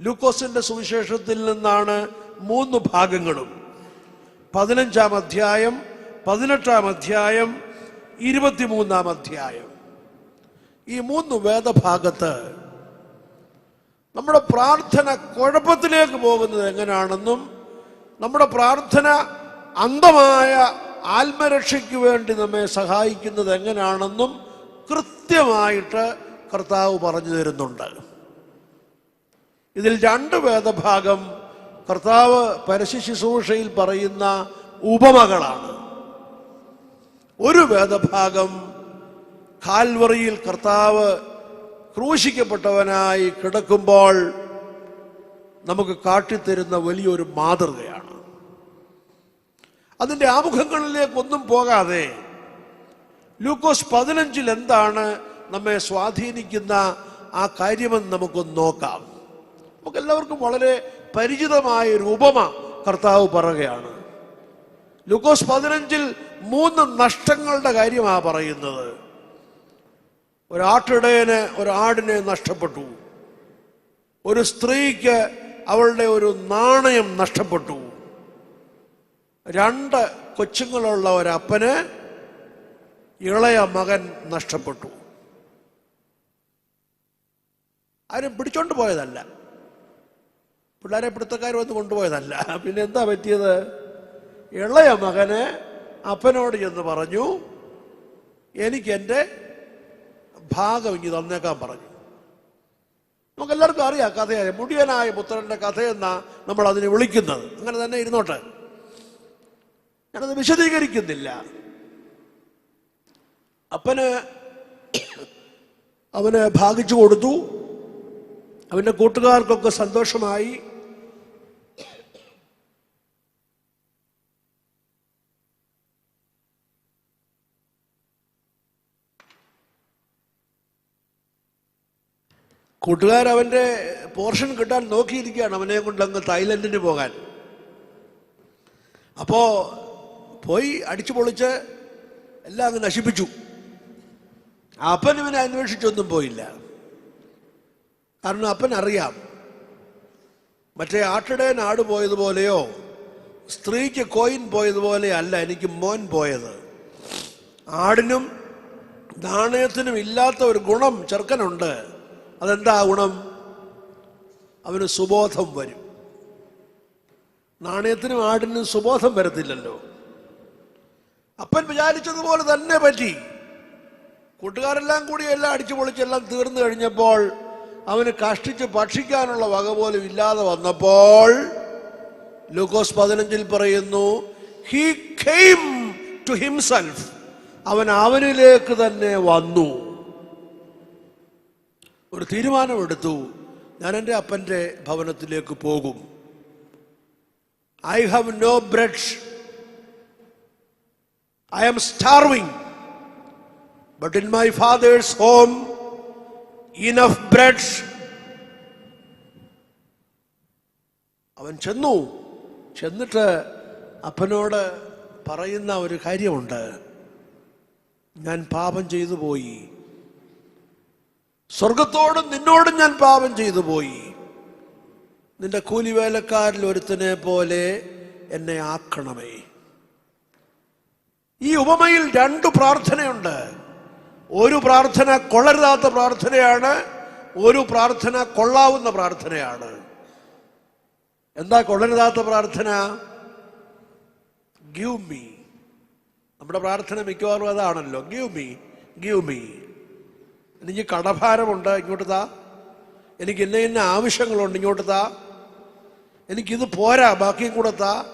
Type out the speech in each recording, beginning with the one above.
ലൂക്കോസിന്റെ സുവിശേഷത്തിൽ നിന്നാണ് മൂന്ന് ഭാഗങ്ങളും. പതിനഞ്ചാം അധ്യായം പതിനെട്ടാം അധ്യായം ഇരുപത്തിമൂന്നാം അധ്യായം. ഈ മൂന്ന് വേദഭാഗത്ത് നമ്മുടെ പ്രാർത്ഥന കുഴപ്പത്തിലേക്ക് പോകുന്നത് എങ്ങനെയാണെന്നും നമ്മുടെ പ്രാർത്ഥന അന്ധമായ ആത്മരക്ഷയ്ക്ക് വേണ്ടി നമ്മെ സഹായിക്കുന്നത് എങ്ങനെയാണെന്നും കൃത്യമായിട്ട് കർത്താവ് പറഞ്ഞു തരുന്നുണ്ട്. ഇതിൽ രണ്ട് വേദഭാഗം കർത്താവ് പരശു ശുശ്രൂഷയിൽ പറയുന്ന ഉപമകളാണ്. ഒരു വേദഭാഗം കാൽവറിയിൽ കർത്താവ് ക്രൂശിക്കപ്പെട്ടവനായി കിടക്കുമ്പോൾ നമുക്ക് കാട്ടിത്തരുന്ന വലിയൊരു മാതൃകയാണ്. അതിന്റെ ആമുഖങ്ങളിലേക്കൊന്നും പോകാതെ ലൂക്കോസ് പതിനഞ്ചിൽ എന്താണ് നമ്മെ സ്വാധീനിക്കുന്ന ആ കാര്യമെന്ന് നമുക്കൊന്ന് നോക്കാം. നമുക്ക് എല്ലാവർക്കും വളരെ പരിചിതമായ ഒരു ഉപമ കർത്താവ് പറയുകയാണ്. ലുക്കോസ് പതിനഞ്ചിൽ മൂന്ന് നഷ്ടങ്ങളുടെ കാര്യമാണ് പറയുന്നത്. ഒരാട്ടിടയന് ഒരാടിനെ നഷ്ടപ്പെട്ടു. ഒരു സ്ത്രീക്ക് അവളുടെ ഒരു നാണയം നഷ്ടപ്പെട്ടു. രണ്ട് കൊച്ചുങ്ങളുള്ള ഒരപ്പന് ഇളയ മകൻ നഷ്ടപ്പെട്ടു. ആരും പിടിച്ചോണ്ട് പോയതല്ല. പിള്ളേരെ പിടുത്തക്കാർ വന്ന് കൊണ്ടുപോയതല്ല. പിന്നെ എന്താ പറ്റിയത്? ഇളയ മകന് അപ്പനോട് ചെന്ന് പറഞ്ഞു എനിക്ക് എന്റെ ഭാഗം ഇനി തന്നേക്കാൻ പറഞ്ഞു. നമുക്കെല്ലാവർക്കും അറിയാം കഥയായ മുടിയനായ പുത്രന്റെ കഥയെന്നാ നമ്മൾ അതിനെ വിളിക്കുന്നത്. അങ്ങനെ തന്നെ ഇരുന്നോട്ടെ. ഞാനത് വിശദീകരിക്കുന്നില്ല. അപ്പന് അവന് ഭാഗിച്ചു കൊടുത്തു. അവന്റെ കൂട്ടുകാർക്കൊക്കെ സന്തോഷമായി. കൂട്ടുകാർ അവന്റെ പോർഷൻ കിട്ടാൻ നോക്കിയിരിക്കുകയാണ് അവനെ കൊണ്ട് അങ്ങ് തായ്ലൻഡിന് പോകാൻ. അപ്പോ പോയി അടിച്ചു പൊളിച്ച് എല്ലാം അങ്ങ് നശിപ്പിച്ചു. അപ്പൻ ഇവനെ അന്വേഷിച്ചൊന്നും പോയില്ല. കാരണം അപ്പൻ അറിയാം. മറ്റേ ആട്ടിടയൻ ആട് പോയതുപോലെയോ സ്ത്രീക്ക് കോയിൻ പോയതുപോലെ അല്ല എനിക്ക് മോൻ പോയത്. ആടിനും നാണയത്തിനും ഇല്ലാത്ത ഒരു ഗുണം ചെറുക്കനുണ്ട്. അതെന്താ ഗുണം? അവന് സുബോധം വരും. നാണയത്തിനും ആടിനും സുബോധം വരത്തില്ലല്ലോ. അപ്പൻ വിചാരിച്ചതുപോലെ തന്നെ പറ്റി. കൂട്ടുകാരെല്ലാം കൂടി എല്ലാം അടിച്ചു പൊളിച്ചെല്ലാം തീർന്നു കഴിഞ്ഞപ്പോൾ അവന് കഷ്ടിച്ച് ഭക്ഷിക്കാനുള്ള വക പോലും ഇല്ലാതെ വന്നപ്പോൾ ലൂക്കോസ് പതിനഞ്ചിൽ പറയുന്നു ഹി കെയിം ടു ഹിംസെൽഫ് അവൻ അവനിലേക്ക് തന്നെ വന്നു. ഒരു തീരുമാനമെടുത്തു. ഞാൻ എന്റെ അപ്പന്റെ ഭവനത്തിലേക്ക് പോകും. I have no bread I am starving but in my father's home enough bread അവൻ ചെന്നു. ചെന്നിട്ട് അപ്പനോട് പറയുന്ന ഒരു കാര്യമുണ്ട്. ഞാൻ പാപം ചെയ്തു പോയി. സ്വർഗത്തോടും നിന്നോടും ഞാൻ പാപം ചെയ്തു പോയി. നിന്റെ കൂലിവേലക്കാരിൽ ഒരുത്തനെ പോലെ എന്നെ ആക്കണമേ. ഈ ഉപമയിൽ രണ്ട് പ്രാർത്ഥനയുണ്ട്. ഒരു പ്രാർത്ഥന കൊള്ളരുതാത്ത പ്രാർത്ഥനയാണ് ഒരു പ്രാർത്ഥന കൊള്ളാവുന്ന പ്രാർത്ഥനയാണ്. എന്താ കൊള്ളരുതാത്ത പ്രാർത്ഥന? ഗീവ് മീ നമ്മുടെ പ്രാർത്ഥന മിക്കവാറും അതാണല്ലോ. ഗീവ് മീ ഗീവ് മീ എനിക്ക് കടഭാരമുണ്ട് ഇങ്ങോട്ട് താ. എനിക്ക് ഇന്ന ഇന്ന ആവശ്യങ്ങളുണ്ട് ഇങ്ങോട്ട് താ. എനിക്കിത് പോരാ ബാക്കിയും കൂടെ താ.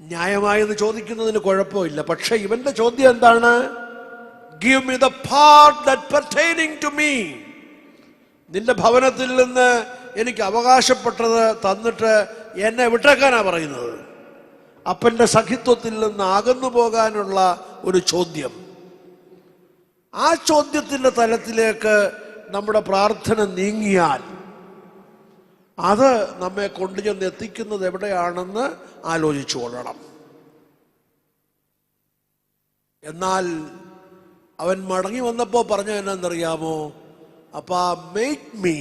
ന്യായമായെന്ന് ചോദിക്കുന്നതിന് കുഴപ്പമില്ല പക്ഷെ ഇവന്റെ ചോദ്യം എന്താണ്? Give me the part that pertaining to me നിന്റെ ഭവനത്തിൽ നിന്ന് എനിക്ക് അവകാശപ്പെട്ടത് തന്നിട്ട് എന്നെ വിട്ടേക്കാനാ പറയുന്നത്. അപ്പന്റെ സഖിത്വത്തിൽ നിന്ന് അകന്നു പോകാനുള്ള ഒരു ചോദ്യം. ആ ചോദ്യത്തിന്റെ തലത്തിലേക്ക് നമ്മുടെ പ്രാർത്ഥന നീങ്ങിയാൽ അത് നമ്മെ കൊണ്ടുചെന്ന് എത്തിക്കുന്നത് എവിടെയാണെന്ന് ആലോചിച്ചു കൊള്ളണം. എന്നാൽ അവൻ മടങ്ങി വന്നപ്പോൾ പറഞ്ഞ എന്നാന്നറിയാമോ അപ്പാ മേക്ക് മീ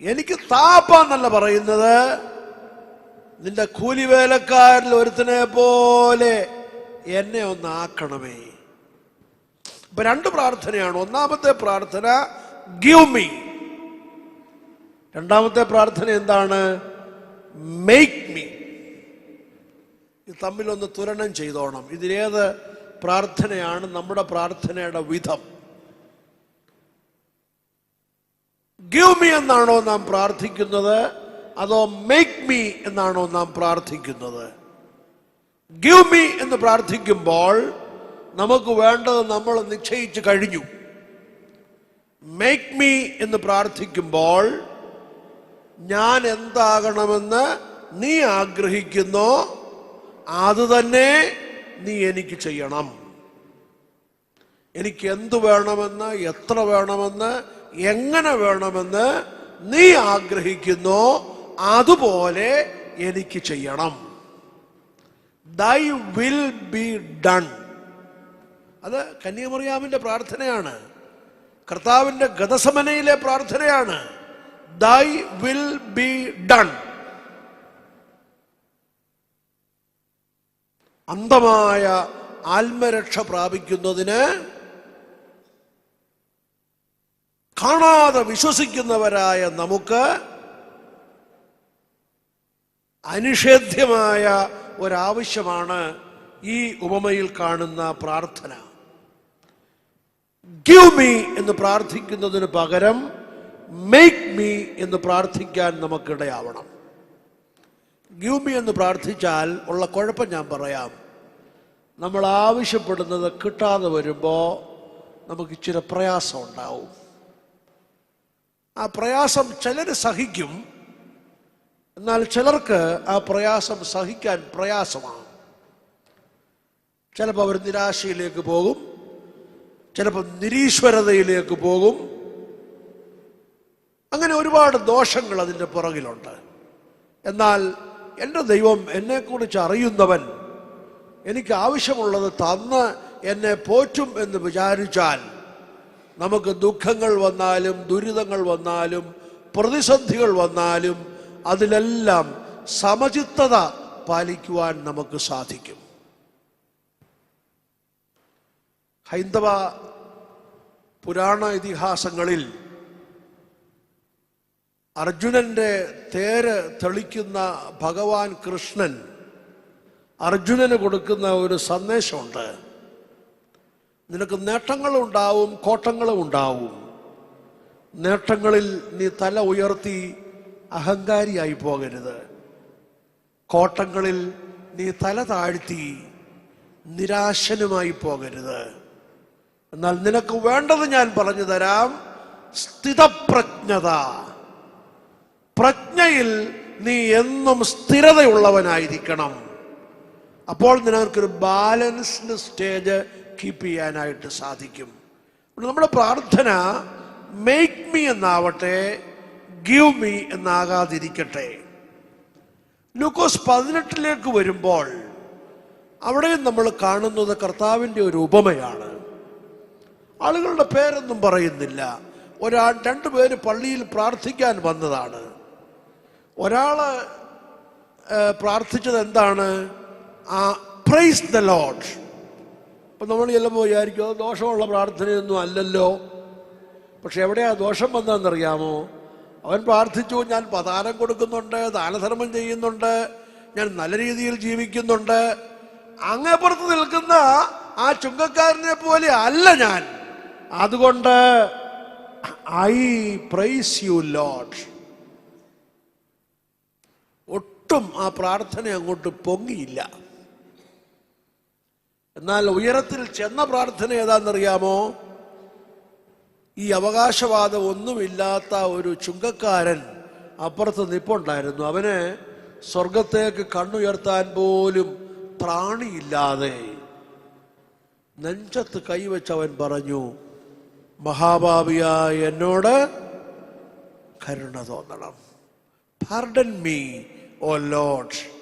എനിക്ക് താപ്പാന്നല്ല പറയുന്നത്. നിന്റെ കൂലിവേലക്കാരിൽ ഒരുത്തനെ പോലെ എന്നെ ഒന്ന് ആക്കണമേ. രണ്ട് പ്രാർത്ഥനയാണ്. ഒന്നാമത്തെ പ്രാർത്ഥന ഗിവ് മീ രണ്ടാമത്തെ പ്രാർത്ഥന എന്താണ്? മേക്ക് മീ ഇത് തമ്മിലൊന്ന് തുലനം ചെയ്തോണം. ഇതിലേത് പ്രാർത്ഥനയാണ്? നമ്മുടെ പ്രാർത്ഥനയുടെ വിധം. ഗിവ് മീ എന്നാണോ നാം പ്രാർത്ഥിക്കുന്നത്? അതോ മേക്ക് മീ എന്നാണോ നാം പ്രാർത്ഥിക്കുന്നത്? ഗിവ് മീ എന്ന് പ്രാർത്ഥിക്കുമ്പോൾ നമുക്ക് വേണ്ടത് നമ്മൾ നിശ്ചയിച്ചു കഴിഞ്ഞു. മേക്ക് മീ എന്ന് പ്രാർത്ഥിക്കുമ്പോൾ ഞാൻ എന്താകണമെന്ന് നീ ആഗ്രഹിക്കുന്നു അത് തന്നെ നീ എനിക്ക് ചെയ്യണം. എനിക്ക് എന്ത് വേണമെന്ന് എത്ര വേണമെന്ന് എങ്ങനെ വേണമെന്ന് നീ ആഗ്രഹിക്കുന്നു അതുപോലെ എനിക്ക് ചെയ്യണം. ദൈ വിൽ ബി ഡൺ അത് കന്യാമറിയാമിന്റെ പ്രാർത്ഥനയാണ്. കർത്താവിന്റെ ഗതസമനയിലെ പ്രാർത്ഥനയാണ്. ദൈ വിൽ ബി ഡൺ അന്തമായ ആത്മരക്ഷ പ്രാപിക്കുന്നതിന് കാണാതെ വിശ്വസിക്കുന്നവരായ നമുക്ക് അനിഷേധ്യമായ ഒരാവശ്യമാണ് ഈ ഉപമയിൽ കാണുന്ന പ്രാർത്ഥന. ഗിവ് മീ എന്ന് പ്രാർത്ഥിക്കുന്നതിന് പകരം മേക്ക് മീ എന്ന് പ്രാർത്ഥിക്കാൻ നമുക്കിടയാവണം. ഗിവ് മീ എന്ന് പ്രാർത്ഥിച്ചാൽ ഉള്ള കുഴപ്പം ഞാൻ പറയാം. നമ്മൾ ആവശ്യപ്പെടുന്നത് കിട്ടാതെ വരുമ്പോൾ നമുക്ക് ഇച്ചിരി പ്രയാസം ഉണ്ടാവും. ആ പ്രയാസം ചിലർ സഹിക്കും. എന്നാൽ ചിലർക്ക് ആ പ്രയാസം സഹിക്കാൻ പ്രയാസമാണ്. ചിലപ്പോൾ അവർ നിരാശയിലേക്ക് പോകും. ചിലപ്പോൾ നിരീശ്വരതയിലേക്ക് പോകും. അങ്ങനെ ഒരുപാട് ദോഷങ്ങൾ അതിന്റെ പുറകിലുണ്ട്. എന്നാൽ എന്റെ ദൈവം എന്നെക്കുറിച്ച് അറിയുന്നവൻ എനിക്ക് ആവശ്യമുള്ളത് തന്ന് എന്നെ പോറ്റും എന്ന് വിചാരിച്ചാൽ നമുക്ക് ദുഃഖങ്ങൾ വന്നാലും ദുരിതങ്ങൾ വന്നാലും പ്രതിസന്ധികൾ വന്നാലും അതിലെല്ലാം സമചിത്തത പാലിക്കുവാൻ നമുക്ക് സാധിക്കും. ഹൈന്ദവ പുരാണ ഇതിഹാസങ്ങളിൽ അർജുനന്റെ തേര് തെളിക്കുന്ന ഭഗവാൻ കൃഷ്ണൻ അർജുനന് കൊടുക്കുന്ന ഒരു സന്ദേശമുണ്ട്. നിനക്ക് നേട്ടങ്ങളും ഉണ്ടാവും കോട്ടങ്ങളും ഉണ്ടാവും നേട്ടങ്ങളിൽ നീ തല ഉയർത്തി അഹങ്കാരിയായി പോകരുത്. കോട്ടങ്ങളിൽ നീ തല താഴ്ത്തി നിരാശനുമായി പോകരുത്. എന്നാൽ നിനക്ക് വേണ്ടത് ഞാൻ പറഞ്ഞു തരാം. സ്ഥിതപ്രജ്ഞത. പ്രജ്ഞയിൽ നീ എന്നും സ്ഥിരതയുള്ളവനായിരിക്കണം. അപ്പോൾ നിനക്കൊരു ബാലൻസ്ഡ് സ്റ്റേജ് കീപ്പ് ചെയ്യാനായിട്ട് സാധിക്കും. നമ്മുടെ പ്രാർത്ഥന മേക്ക് മീ എന്നാവട്ടെ ഗീവ് മീ എന്നാകാതിരിക്കട്ടെ. ലൂക്കോസ് പതിനെട്ടിലേക്ക് വരുമ്പോൾ അവിടെയും നമ്മൾ കാണുന്നത് കർത്താവിന്റെ ഒരു ഉപമയാണ്. ആളുകളുടെ പേരൊന്നും പറയുന്നില്ല. ഒരാൾ രണ്ടുപേര് പള്ളിയിൽ പ്രാർത്ഥിക്കാൻ വന്നതാണ്. ഒരാൾ പ്രാർത്ഥിച്ചത് എന്താണ്? ആ പ്രൈസ് ദ ലോഡ് അപ്പം നമ്മൾ ചെല്ലുമ്പോൾ വിചാരിക്കും ദോഷമുള്ള പ്രാർത്ഥനയൊന്നും അല്ലല്ലോ. പക്ഷെ എവിടെയാ ദോഷം വന്നതെന്നറിയാമോ? അവൻ പ്രാർത്ഥിച്ചു ഞാൻ പതാരം കൊടുക്കുന്നുണ്ട് ദാനധർമ്മം ചെയ്യുന്നുണ്ട് ഞാൻ നല്ല രീതിയിൽ ജീവിക്കുന്നുണ്ട്. അങ്ങേപ്പുറത്ത് നിൽക്കുന്ന ആ ചുങ്കക്കാരനെ പോലെ അല്ല ഞാൻ. അതുകൊണ്ട് ഐ പ്രൈസ് യു ലോഡ് ഒട്ടും ആ പ്രാർത്ഥന അങ്ങോട്ട് പൊങ്ങിയില്ല. എന്നാൽ ഉയരത്തിൽ ചെന്ന പ്രാർത്ഥന ഏതാണെന്നറിയാമോ? ഈ അവകാശവാദം ഒന്നുമില്ലാത്ത ഒരു ചുങ്കക്കാരൻ അപ്പുറത്ത് നിപ്പുണ്ടായിരുന്നു. അവന് സ്വർഗത്തേക്ക് കണ്ണുയർത്താൻ പോലും പ്രാണിയില്ലാതെ നെഞ്ചത്ത് കൈവച്ച് അവൻ പറഞ്ഞു മഹാഭാവിയായ എന്നോട് കരുണ തോന്നണം. പാർഡൻ മീ ഓ ലോഡ്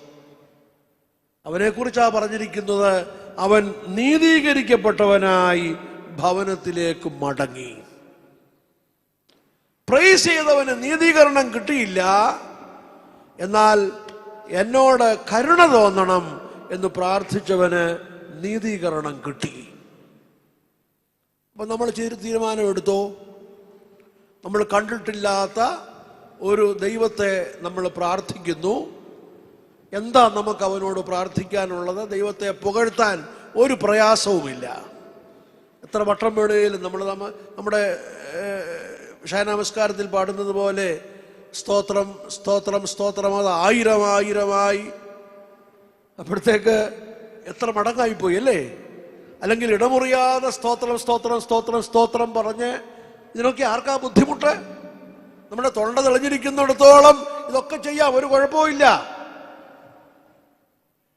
അവനെ കുറിച്ചാ പറഞ്ഞിരിക്കുന്നത് അവൻ നീതീകരിക്കപ്പെട്ടവനായി ഭവനത്തിലേക്ക് മടങ്ങി. പ്രൈസ് ചെയ്തവന് നീതീകരണം കിട്ടിയില്ല. എന്നാൽ എന്നോട് കരുണ തോന്നണം എന്ന് പ്രാർത്ഥിച്ചവന് നീതീകരണം കിട്ടി. അപ്പൊ നമ്മൾ ചെയ്തൊരു തീരുമാനം എടുത്തോ നമ്മൾ കണ്ടിട്ടില്ലാത്ത ഒരു ദൈവത്തെ നമ്മൾ പ്രാർത്ഥിക്കുന്നു. എന്താ നമുക്ക് അവനോട് പ്രാർത്ഥിക്കാനുള്ളത്? ദൈവത്തെ പുകഴ്ത്താൻ ഒരു പ്രയാസവുമില്ല. എത്ര വട്ടം വേണേലും നമ്മൾ നമ്മ നമ്മുടെ ഷാനമസ്കാരത്തിൽ പാടുന്നത് പോലെ സ്തോത്രം സ്തോത്രം സ്തോത്രം അത് ആയിരം ആയിരമായി അപ്പോഴത്തേക്ക് എത്ര മടങ്ങായിപ്പോയി അല്ലേ? അല്ലെങ്കിൽ ഇടമുറിയാതെ സ്തോത്രം സ്തോത്രം സ്തോത്രം സ്തോത്രം പറഞ്ഞ് ഇതിനൊക്കെ ആർക്കാ ബുദ്ധിമുട്ട്? നമ്മുടെ തൊണ്ട തെളിഞ്ഞിരിക്കുന്നിടത്തോളം ഇതൊക്കെ ചെയ്യാം ഒരു കുഴപ്പമില്ല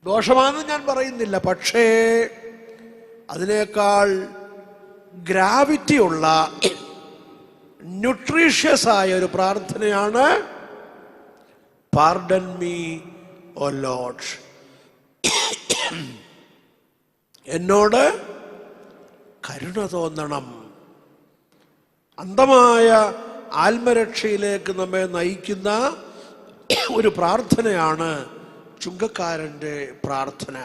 ദോഷമാണെന്ന് ഞാൻ പറയുന്നില്ല പക്ഷേ അതിനേക്കാൾ ഗ്രാവിറ്റി ഉള്ള ന്യൂട്രീഷ്യസ് ആയ ഒരു പ്രാർത്ഥനയാണ് പാർഡൻ മീ ഓ ലോഡ് എന്നോട് കരുണ തോന്നണം. അന്ധമായ ആത്മരക്ഷയിലേക്ക് നമ്മെ നയിക്കുന്ന ഒരു പ്രാർത്ഥനയാണ് ചുങ്കക്കാരന്റെ പ്രാർത്ഥന.